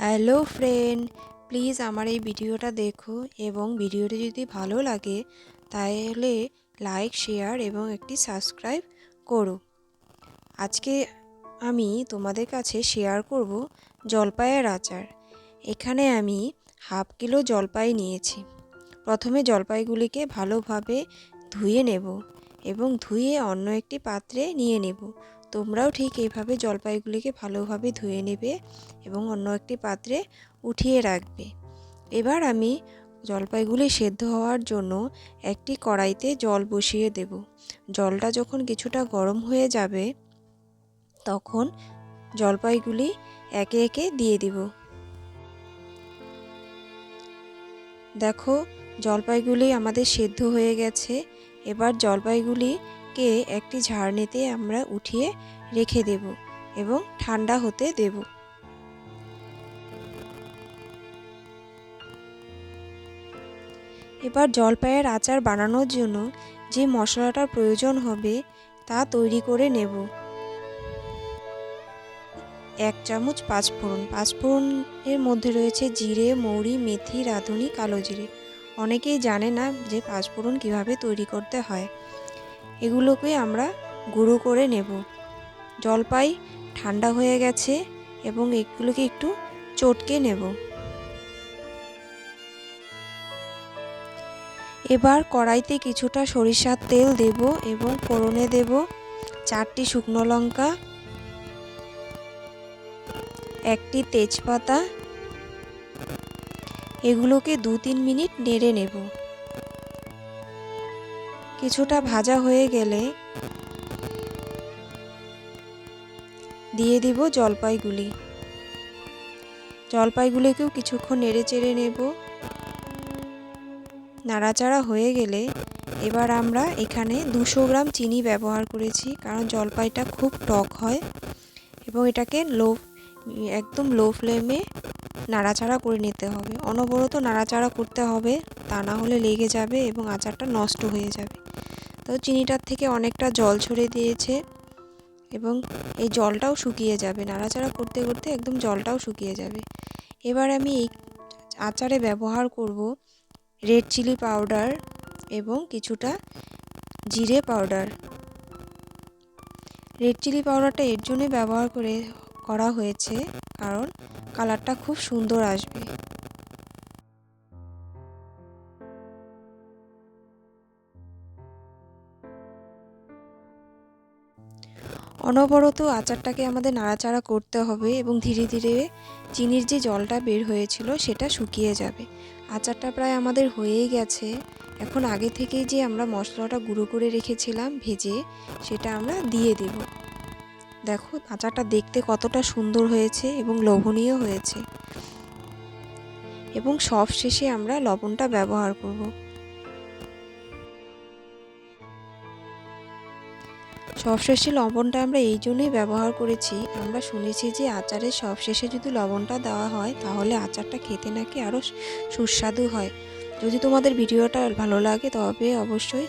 Hello friend, please আমার এই ভিডিওটা দেখো এবং ভিডিওটি যদি ভালো লাগে তাহলে লাইক, শেয়ার এবং একটি সাবস্ক্রাইব করো। আজকে আমি তোমাদের কাছে শেয়ার করব জলপাইয়ের আচার। এখানে আমি হাফ কিলো জলপাই নিয়েছি। প্রথমে জলপাইগুলিকে ভালোভাবে ধুয়ে নেব এবং ধুয়ে অন্য একটি পাত্রে নিয়ে নেব। তোমরাও ঠিক এইভাবে জলপাইগুলিকে ভালোভাবে ধুয়ে নেবে এবং অন্য একটি পাত্রে উঠিয়ে রাখবে। এবার আমি জলপাইগুলি সেদ্ধ হওয়ার জন্য একটি কড়াইতে জল বসিয়ে দেব। জলটা যখন কিছুটা গরম হয়ে যাবে, তখন জলপাইগুলি একে একে দিয়ে দিব। দেখো, জলপাইগুলি আমাদের সেদ্ধ হয়ে গেছে। এবার জলপাইগুলিকে একটি ঝাড়নিতে আমরা উঠিয়ে রেখে দেব এবং ঠান্ডা হতে দেব। এবার জলপাইয়ের আচার বানানোর জন্য যে মশলাটার প্রয়োজন হবে তা তৈরি করে নেব। এক চামচ পাঁচফোড়ন। পাঁচফোড়নের মধ্যে রয়েছে জিরে, মৌরি, মেথি, রাঁধুনি, কালো জিরে। অনেকেই জানে না যে পাঁচফোড়ন কীভাবে তৈরি করতে হয়। এগুলোকে আমরা গুঁড়ো করে নেব। জলপাই ঠান্ডা হয়ে গেছে এবং এগুলোকে একটু চটকে নেব। এবার কড়াইতে কিছুটা সরিষার তেল দেব এবং ফোড়নে দেব চারটি শুকনো লঙ্কা, একটি তেজপাতা। এগুলোকে দু তিন মিনিট নেড়ে নেব। কিছুটা ভাজা হয়ে গেলে দিয়ে দিব জলপাইগুলি জলপাইগুলিকেও কিছুক্ষণ নেড়ে চেড়ে নেব। নাড়াচাড়া হয়ে গেলে এবার আমরা এখানে দুশো গ্রাম চিনি ব্যবহার করেছি, কারণ জলপাইটা খুব টক হয় এবং এটাকে লো, একদম লো ফ্লেমে নাড়াচাড়া করে নিতে হবে। অনবরত নাড়াচাড়া করতে হবে, তা না হলে লেগে যাবে এবং আচারটা নষ্ট হয়ে যাবে। তো চিনিটার থেকে অনেকটা জল ছড়ে দিয়েছে এবং এই জলটাও শুকিয়ে যাবে। নাড়াচাড়া করতে করতে একদম জলটাও শুকিয়ে যাবে। এবার আমি এই আচারে ব্যবহার করব রেড চিলি পাউডার এবং কিছুটা জিরে পাউডার। রেড চিলি পাউডারটা এর জন্যই ব্যবহার করে, করা হয়েছে কারণ কালারটা খুব সুন্দর আসবে। অনবরত আচারটাকে আমাদের নাড়াচাড়া করতে হবে এবং ধীরে ধীরে চিনির যে জলটা বের হয়েছিল সেটা শুকিয়ে যাবে। আচারটা প্রায় আমাদের হয়েই গেছে। এখন আগে থেকেই যে আমরা মশলাটা গুঁড়ো করে রেখেছিলাম ভেজে, সেটা আমরা দিয়ে দেব। দেখো, আচারটা দেখতে কতটা সুন্দর হয়েছে এবং লোভনীয় হয়েছে। এবং সব শেষে আমরা লবণটা ব্যবহার করব। সবশেষে লবণটা আমরা এই জন্যই ব্যবহার করেছি। আমরা শুনেছি যে আচারের সবশেষে যদি লবণটা দেওয়া হয়, তাহলে আচারটা খেতে নাকি আরও সুস্বাদু হয়। যদি তোমাদের ভিডিওটা ভালো লাগে, তবে অবশ্যই